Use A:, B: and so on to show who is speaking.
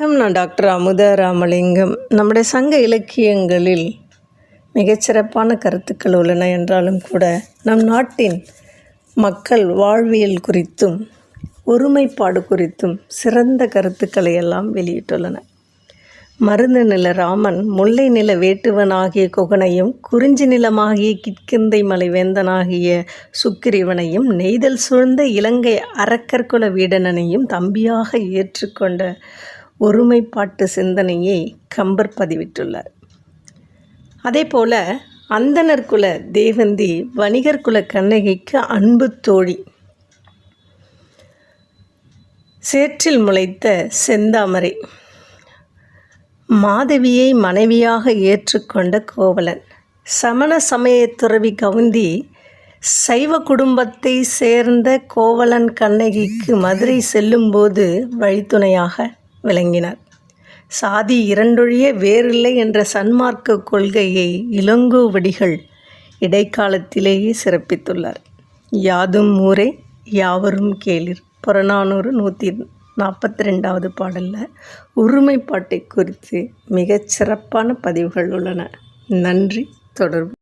A: வணக்கம் நான் டாக்டர் அமுதா ராமலிங்கம். நம்முடைய சங்க இலக்கியங்களில் மிகச்சிறப்பான கருத்துக்கள் உள்ளன என்றாலும் கூட நம் நாட்டின் மக்கள் வாழ்வியல் குறித்தும் ஒருமைப்பாடு குறித்தும் சிறந்த கருத்துக்களை எல்லாம் வெளியிட்டுள்ளன மருந்து நில ராமன் முல்லை நில வேட்டுவனாகிய குகனையும் குறிஞ்சி நிலமாகிய கிட்கிந்தை மலைவேந்தனாகிய சுக்கிரிவனையும் நெய்தல் சூழ்ந்த இலங்கை அரக்கர்குல வீடனனையும் தம்பியாக ஏற்றுக்கொண்ட ஒருமைப்பாட்டு சிந்தனையை கம்பர் பதிவிட்டுள்ளார். அதே போல அந்தனர் குல தேவந்தி வணிகர் குல கண்ணகிக்கு அன்பு தோழி. சேற்றில் முளைத்த செந்தாமரை. மாதவியை மனைவியாக ஏற்றுக்கொண்ட கோவலன். சமண சமய துறவி கவுந்தி சைவ குடும்பத்தை சேர்ந்த கோவலன் கண்ணகிக்கு மதுரை செல்லும்போது வழித்துணையாக விளங்கினார். சாதி இரண்டொழிய வேறில்லை என்ற சன்மார்க்க கொள்கையை இளங்கோவடிகள் இடைக்காலத்திலேயே சிறப்பித்துள்ளார். யாதும் ஊரே யாவரும் கேளிர். புறநானூறு நூற்றி நாற்பத்தி ரெண்டாவது பாடலில் ஒருமைப்பாட்டை குறித்து மிகச் சிறப்பான பதிவுகள் உள்ளன. நன்றி தொடர்பு.